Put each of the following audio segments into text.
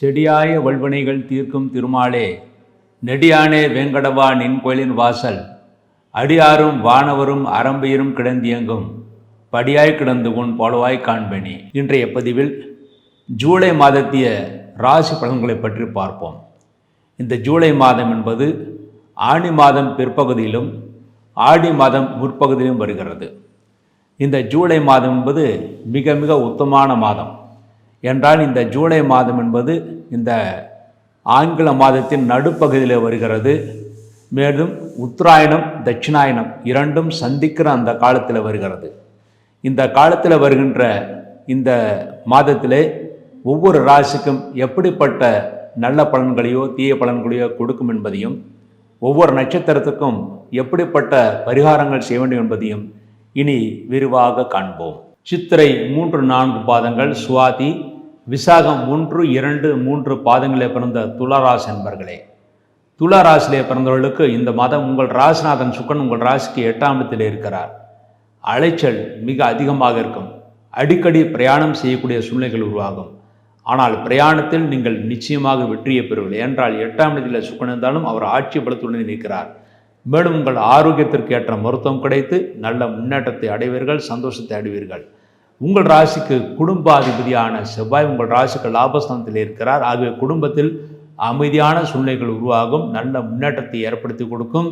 செடியாய வல்வினைகள் தீர்க்கும் திருமாலே நெடியானே வேங்கடவா நின் கோயிலின் வாசல். அடியாரும் வானவரும் அரம்பையரும் கிடந்தியங்கும். படியாய் கிடந்து உன் போலவாய் காண்பனி. இன்றைய பதிவில் ஜூலை மாதத்திய ராசி பலன்களை பற்றி பார்ப்போம். இந்த ஜூலை மாதம் என்பது ஆணி மாதம் பிற்பகுதியிலும் ஆடி மாதம் முற்பகுதியிலும் வருகிறது. இந்த ஜூலை மாதம் என்பது மிக மிக உத்தமான மாதம். என்றால் இந்த ஜூலை மாதம் என்பது இந்த ஆங்கில மாதத்தின் நடுப்பகுதியில் வருகிறது. மேலும் உத்தராயணம் தட்சிணாயணம் இரண்டும் சந்திக்கிற அந்த காலத்தில் வருகிறது. இந்த காலத்தில் வருகின்ற இந்த மாதத்திலே ஒவ்வொரு ராசிக்கும் எப்படிப்பட்ட நல்ல பலன்களையோ தீய பலன்களையோ கொடுக்கும் என்பதையும் ஒவ்வொரு நட்சத்திரத்துக்கும் எப்படிப்பட்ட பரிகாரங்கள் செய்ய வேண்டும் என்பதையும் இனி விரிவாக காண்போம். சித்திரை மூன்று நான்கு பாதங்கள் சுவாதி விசாகம் ஒன்று இரண்டு மூன்று பாதங்களே பிறந்த துளாராசி என்பர்களே துளாராசிலே பிறந்தவர்களுக்கு இந்த மாதம் உங்கள் ராசிநாதன் சுக்கன் உங்கள் ராசிக்கு எட்டாம் இடத்தில் இருக்கிறார். அலைச்சல் மிக அதிகமாக இருக்கும். அடிக்கடி பிரயாணம் செய்யக்கூடிய சூழ்நிலைகள் உருவாகும். ஆனால் பிரயாணத்தில் நீங்கள் நிச்சயமாக வெற்றியை பெறுவீர்கள். என்றால் எட்டாம் இடத்தில் சுக்கன் இருந்தாலும் அவர் ஆட்சி பலத்துடன் இருக்கிறார். மேலும் உங்கள் ஆரோக்கியத்திற்கு ஏற்ற மருத்துவம் கிடைத்து நல்ல முன்னேற்றத்தை அடைவீர்கள் சந்தோஷத்தை அடைவீர்கள். உங்கள் ராசிக்கு குடும்பாதிபதியான செவ்வாய் உங்கள் ராசிக்கு லாபஸ்தானத்தில் இருக்கிறார். ஆகவே குடும்பத்தில் அமைதியான சூழ்நிலைகள் உருவாகும். நல்ல முன்னேற்றத்தை ஏற்படுத்தி கொடுக்கும்.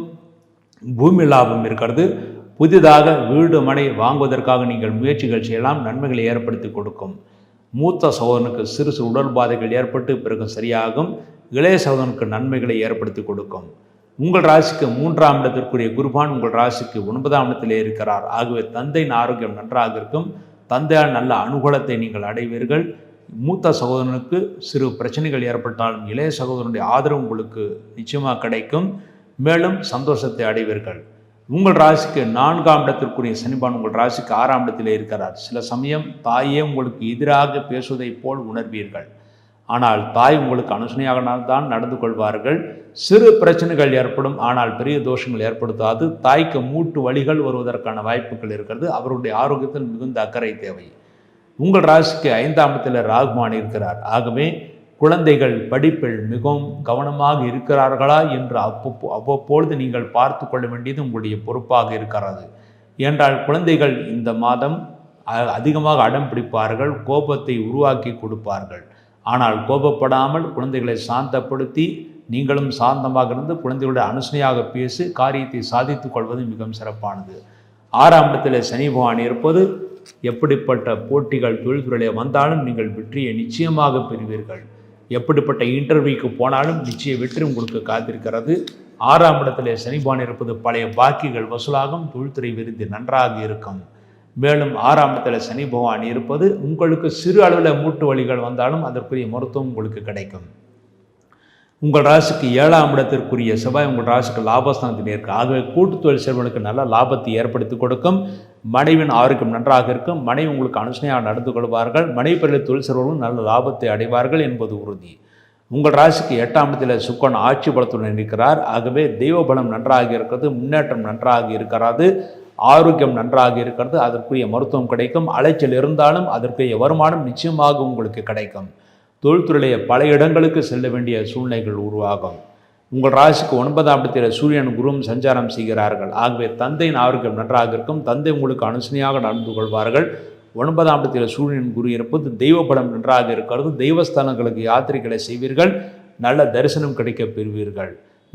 பூமி லாபம் இருக்கிறது. புதிதாக வீடு மனை வாங்குவதற்காக நீங்கள் முயற்சிகள் செய்யலாம். நன்மைகளை ஏற்படுத்தி கொடுக்கும். மூத்த சகோதரனுக்கு சிறு சிறு உடல் பாதைகள் ஏற்பட்டு பிறகு சரியாகும். இளைய சகோதரனுக்கு நன்மைகளை ஏற்படுத்தி கொடுக்கும். உங்கள் ராசிக்கு மூன்றாம் இடத்திற்குரிய குருபான் உங்கள் ராசிக்கு ஒன்பதாம் இடத்திலே இருக்கிறார். ஆகவே தந்தையின் ஆரோக்கியம் நன்றாக இருக்கும். தந்தையால் நல்ல அனுகூலத்தை நீங்கள் அடைவீர்கள். மூத்த சகோதரனுக்கு சிறு பிரச்சனைகள் ஏற்பட்டாலும் இளைய சகோதரனுடைய ஆதரவு உங்களுக்கு நிச்சயமாக கிடைக்கும். மேலும் சந்தோஷத்தை அடைவீர்கள். உங்கள் ராசிக்கு நான்காம் இடத்திற்குரிய சனிபான் உங்கள் ராசிக்கு ஆறாம் இடத்திலே இருக்கிறார். சில சமயம் தாயே உங்களுக்கு எதிராக பேசுவதைப் போல் உணர்வீர்கள். ஆனால் தாய் உங்களுக்கு அனுசனையாக தான் நடந்து கொள்வார்கள். சிறு பிரச்சனைகள் ஏற்படும் ஆனால் பெரிய தோஷங்கள் ஏற்படுத்தாது. தாய்க்கு மூட்டு வழிகள் வருவதற்கான வாய்ப்புகள் இருக்கிறது. அவருடைய ஆரோக்கியத்தில் மிகுந்த அக்கறை தேவை. உங்கள் ராசிக்கு ஐந்தாம் இடத்தில் ராகுமான் இருக்கிறார். ஆகவே குழந்தைகள் படிப்பில் மிகவும் கவனமாக இருக்கிறார்களா என்று அப்பப்போ அவ்வப்பொழுது நீங்கள் பார்த்து கொள்ள வேண்டியது உங்களுடைய பொறுப்பாக இருக்கிறது. என்றால் குழந்தைகள் இந்த மாதம் அதிகமாக அடம் பிடிப்பார்கள். கோபத்தை உருவாக்கி கொடுப்பார்கள். ஆனால் கோபப்படாமல் குழந்தைகளை சாந்தப்படுத்தி நீங்களும் சாந்தமாக இருந்து குழந்தைகளுடைய அனுசனையாக பேசி காரியத்தை சாதித்துக் கொள்வது மிகவும் சிறப்பானது. ஆறாம் இடத்தில் சனி பகவான் இருப்பது எப்படிப்பட்ட போட்டிகள் தொழில்துறையில் வந்தாலும் நீங்கள் வெற்றியை நிச்சயமாக பெறுவீர்கள். எப்படிப்பட்ட இன்டர்வியூக்கு போனாலும் நிச்சய வெற்றி உங்களுக்கு காத்திருக்கிறது. ஆறாம் இடத்திலே சனிபான் இருப்பது பழைய பாக்கிகள் வசூலாகும் தொழில்துறை விருது நன்றாக இருக்கும். மேலும் ஆறாம் இடத்துல சனி பகவான் இருப்பது உங்களுக்கு சிறு அளவில் மூட்டு வழிகள் வந்தாலும் அதற்குரிய மருத்துவம் உங்களுக்கு கிடைக்கும். உங்கள் ராசிக்கு ஏழாம் இடத்திற்குரிய செவ்வாய் உங்கள் ராசிக்கு லாபஸ்தானத்தில் இருக்குது ஆகவே கூட்டு தொழில் நல்ல லாபத்தை ஏற்படுத்தி கொடுக்கும். மனைவின் ஆரோக்கியம் நன்றாக இருக்கும். மனைவி உங்களுக்கு அனுசனையாக நடந்து கொள்வார்கள். மனைவி பிறகு தொழில் செல்வர்களும் நல்ல லாபத்தை அடைவார்கள் என்பது உறுதி. உங்கள் ராசிக்கு எட்டாம் இடத்தில் சுக்கன் ஆட்சி பலத்துடன் இருக்கிறார். ஆகவே தெய்வ பலம் நன்றாக இருக்கிறது. முன்னேற்றம் நன்றாக இருக்கிறது. ஆரோக்கியம் நன்றாக இருக்கிறது அதற்குரிய மருத்துவம் கிடைக்கும். அலைச்சல் இருந்தாலும் அதற்குரிய வருமானம் நிச்சயமாக உங்களுக்கு கிடைக்கும். தொழில்துறையிலே பல இடங்களுக்கு செல்ல வேண்டிய சூழ்நிலைகள் உருவாகும். உங்கள் ராசிக்கு ஒன்பதாம் இடத்தில் சூரியன் குருவும் சஞ்சாரம் செய்கிறார்கள். ஆகவே தந்தையின் ஆரோக்கியம் நன்றாக இருக்கும். தந்தை உங்களுக்கு அனுசனையாக நடந்து கொள்வார்கள். ஒன்பதாம் இடத்தில் சூரியன் குரு இருப்பது தெய்வ பலம் நன்றாக இருக்கிறது. தெய்வஸ்தானங்களுக்கு யாத்திரைகளை செய்வீர்கள். நல்ல தரிசனம் கிடைக்க பெறுவீர்கள்.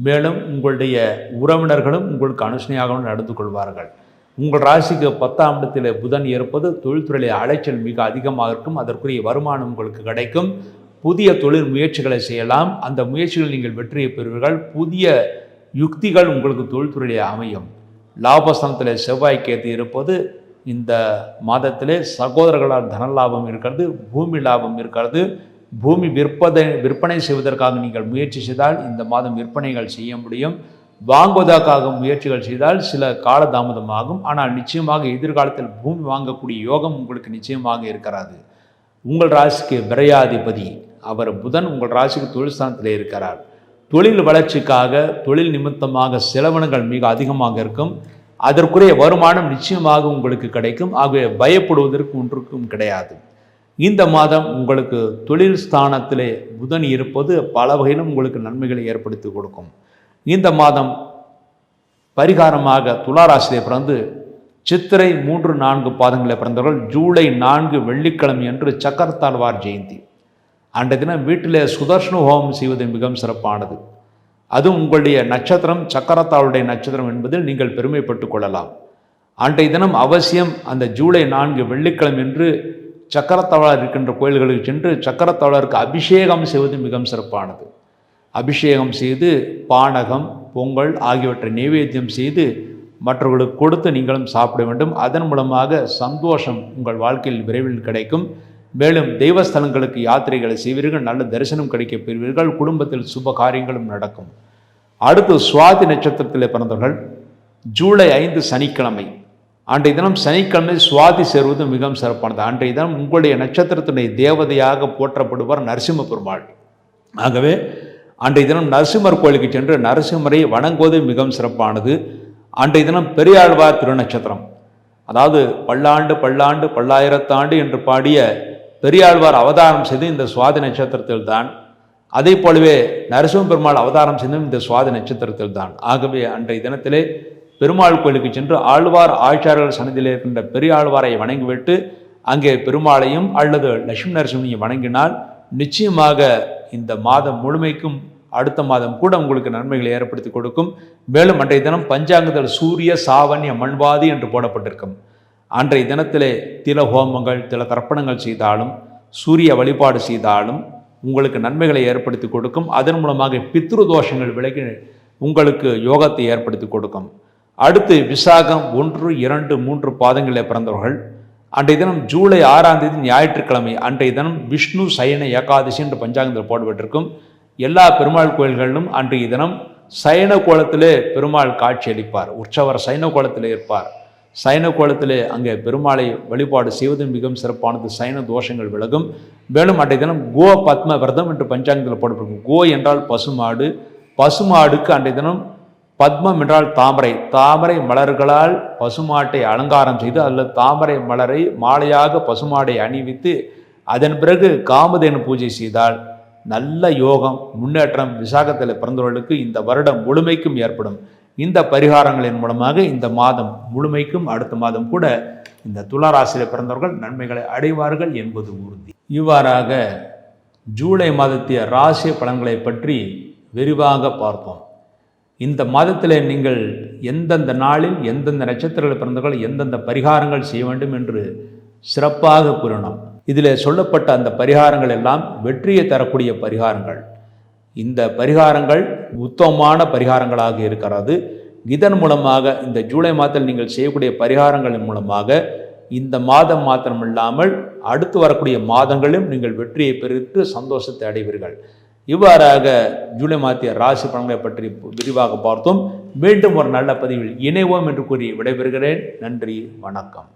மேலும் உங்களுடைய உறவினர்களும் உங்களுக்கு அனுசனையாகவும் நடந்து கொள்வார்கள். உங்கள் ராசிக்கு பத்தாம் இடத்தில் புதன் இருப்பது தொழில்துறையிலே அலைச்சல் மிக அதிகமாக இருக்கும். அதற்குரிய வருமானம் உங்களுக்கு கிடைக்கும். புதிய தொழில் முயற்சிகளை செய்யலாம். அந்த முயற்சிகள் நீங்கள் வெற்றியை பெறுவீர்கள். புதிய யுக்திகள் உங்களுக்கு தொழில்துறையிலே அமையும். லாபஸ்தானத்தில் செவ்வாய் கேத்து இருப்பது இந்த மாதத்திலே சகோதரர்களால் தன லாபம் இருக்கிறது பூமி லாபம் இருக்கிறது. பூமி விற்பதை விற்பனை செய்வதற்காக நீங்கள் முயற்சி செய்தால் இந்த மாதம் விற்பனைகள் செய்ய முடியும். வாங்குவதற்காக முயற்சிகள் செய்தால் சில கால தாமதமாகும் ஆனால் நிச்சயமாக எதிர்காலத்தில் பூமி வாங்கக்கூடிய யோகம் உங்களுக்கு நிச்சயமாக இருக்கிறாது. உங்கள் ராசிக்கு விரையாதிபதி. அவர் புதன் உங்கள் ராசிக்கு தொழில்ஸ்தானத்தில் இருக்கிறார். தொழில் வளர்ச்சிக்காக தொழில் நிமித்தமாக செலவினங்கள் மிக அதிகமாக இருக்கும். அதற்குரிய வருமானம் நிச்சயமாக உங்களுக்கு கிடைக்கும். ஆகவே பயப்படுவதற்கு ஒன்றுக்கும் கிடையாது. இந்த மாதம் உங்களுக்கு தொழில் ஸ்தானத்திலே புதன் இருப்பது பல வகையிலும் உங்களுக்கு நன்மைகளை ஏற்படுத்தி கொடுக்கும். இந்த மாதம் பரிகாரமாக துளாராசிலே பிறந்து சித்திரை மூன்று நான்கு பாதங்களை பிறந்தவர்கள் ஜூலை நான்கு வெள்ளிக்கிழமை என்று சக்கரத்தாழ்வார் ஜெயந்தி. அன்றைய தினம் வீட்டிலே சுதர்ஷ்ண ஹோமம் செய்வது மிகவும் சிறப்பானது. அது உங்களுடைய நட்சத்திரம் சக்கரத்தாளுடைய நட்சத்திரம் என்பதில் நீங்கள் பெருமைப்பட்டுக் கொள்ளலாம். அன்றைய தினம் அவசியம் அந்த ஜூலை நான்கு வெள்ளிக்கிழமை என்று சக்கரத்தாளர் இருக்கின்ற கோயில்களுக்கு சென்று சக்கரத்தாளருக்கு அபிஷேகம் செய்வது மிகவும் சிறப்பானது. அபிஷேகம் செய்து பானகம் பொங்கல் ஆகியவற்றை நைவேத்தியம் செய்து மற்றவர்களுக்கு கொடுத்து நீங்களும் சாப்பிட வேண்டும். அதன் மூலமாக சந்தோஷம் உங்கள் வாழ்க்கையில் விரைவில் கிடைக்கும். மேலும் தெய்வஸ்தலங்களுக்கு யாத்திரைகளை செய்வீர்கள் நல்ல தரிசனம் கிடைக்கப் பெறுவீர்கள் குடும்பத்தில் சுப காரியங்களும் நடக்கும். அடுத்து சுவாதி நட்சத்திரத்தில் பிறந்தவர்கள் ஜூலை ஐந்து சனிக்கிழமை. அன்றைய தினம் சனிக்கிழமை சுவாதி சேர்வது மிகவும் சிறப்பானது. அன்றைய தினம் உங்களுடைய நட்சத்திரத்தினுடைய தேவதையாக போற்றப்படுவார் நரசிம்ம பெருமாள். ஆகவே அன்றைய தினம் நரசிம்மர் கோயிலுக்கு சென்று நரசிம்மரை வணங்குவது மிகவும் சிறப்பானது. அன்றைய தினம் பெரியாழ்வார் திருநட்சத்திரம் அதாவது பல்லாண்டு பல்லாண்டு பல்லாயிரத்தாண்டு என்று பாடிய பெரியாழ்வார் அவதாரம் செய்து இந்த சுவாதி நட்சத்திரத்தில் தான் அதே போலவே நரசிம்ம பெருமாள் அவதாரம் செய்தும் இந்த சுவாதி நட்சத்திரத்தில் தான் ஆகவே அன்றைய தினத்திலே பெருமாள் கோயிலுக்கு சென்று ஆழ்வார் ஆழ்ச்சார்கள் சன்னதியில் இருக்கின்ற பெரியாழ்வாரை வணங்கிவிட்டு அங்கே பெருமாளையும் அல்லது லட்சுமி நரசிம்மனையும் வணங்கினால் நிச்சயமாக இந்த மாதம் முழுமைக்கும் அடுத்த மாதம் கூட உங்களுக்கு நன்மைகளை ஏற்படுத்தி கொடுக்கும். மேலும் அன்றைய தினம் பஞ்சாங்கத்தில் சூரிய சாவண்ய மண்வாதி என்று போடப்பட்டிருக்கும். அன்றைய தினத்திலே தில ஹோமங்கள் தில தர்ப்பணங்கள் செய்தாலும் சூரிய வழிபாடு செய்தாலும் உங்களுக்கு நன்மைகளை ஏற்படுத்தி கொடுக்கும். அதன் மூலமாக பித்ரு தோஷங்கள் விலகி உங்களுக்கு யோகத்தை ஏற்படுத்தி கொடுக்கும். அடுத்து விசாகம் ஒன்று இரண்டு மூன்று பாதங்களில் பிறந்தவர்கள். அன்றைய தினம் ஜூலை ஆறாம் தேதி ஞாயிற்றுக்கிழமை அன்றைய தினம் விஷ்ணு சயன ஏகாதசி என்று பஞ்சாங்கத்தில் போடப்பட்டிருக்கும் எல்லா பெருமாள் கோயில்களிலும் அன்றைய தினம் சயன கோலத்திலே பெருமாள் காட்சி அளிப்பார். உற்சவர் சைன கோலத்திலே இருப்பார். சைன கோலத்திலே அங்கே பெருமாளை வழிபாடு செய்வது மிகவும் சிறப்பானது. சைன தோஷங்கள் விலகும். மேலும் அன்றைய தினம் கோ பத்ம விரதம் என்று பஞ்சாங்கத்தில் போடப்பட்டிருக்கும். கோ என்றால் பசுமாடு. பசுமாடுக்கு அன்றைய தினம் பத்மம் என்றால் தாமரை. தாமரை மலர்களால் பசுமாட்டை அலங்காரம் செய்து அல்லது தாமரை மலரை மாலையாக பசுமாடை அணிவித்து அதன் பிறகு காமதேனு பூஜை செய்தால் நல்ல யோகம் முன்னேற்றம் விசாகத்தில் பிறந்தவர்களுக்கு இந்த வருடம் முழுமைக்கும் ஏற்படும். இந்த பரிகாரங்களின் மூலமாக இந்த மாதம் முழுமைக்கும் அடுத்த மாதம் கூட இந்த துளாராசியில் பிறந்தவர்கள் நன்மைகளை அடைவார்கள் என்பது உறுதி. இவ்வாறாக ஜூலை மாதத்திய ராசி பலன்களை பற்றி விரிவாக பார்ப்போம். இந்த மாதத்தில் நீங்கள் எந்தெந்த நாளில் எந்தெந்த நட்சத்திரங்கள் பிறந்தவர்கள் எந்தெந்த பரிகாரங்கள் செய்ய வேண்டும் என்று சிறப்பாக கூறினோம் இதில் சொல்லப்பட்ட அந்த பரிகாரங்கள் எல்லாம் வெற்றியை தரக்கூடிய பரிகாரங்கள். இந்த பரிகாரங்கள் உத்தமமான பரிகாரங்களாக இருக்கிறது. இதன் மூலமாக இந்த ஜூலை மாதத்தில் நீங்கள் செய்யக்கூடிய பரிகாரங்களின் மூலமாக இந்த மாதம் மாத்திரமில்லாமல் அடுத்து வரக்கூடிய மாதங்களிலும் நீங்கள் வெற்றியை பெறுத்து சந்தோஷத்தை அடைவீர்கள். இவ்வாறாக ஜூலை மாத்திய ராசி பலன்களை பற்றி விரிவாக பார்த்தோம். மீண்டும் ஒரு நல்ல பதிவில் இணைவோம் என்று கூறி விடைபெறுகிறேன். நன்றி வணக்கம்.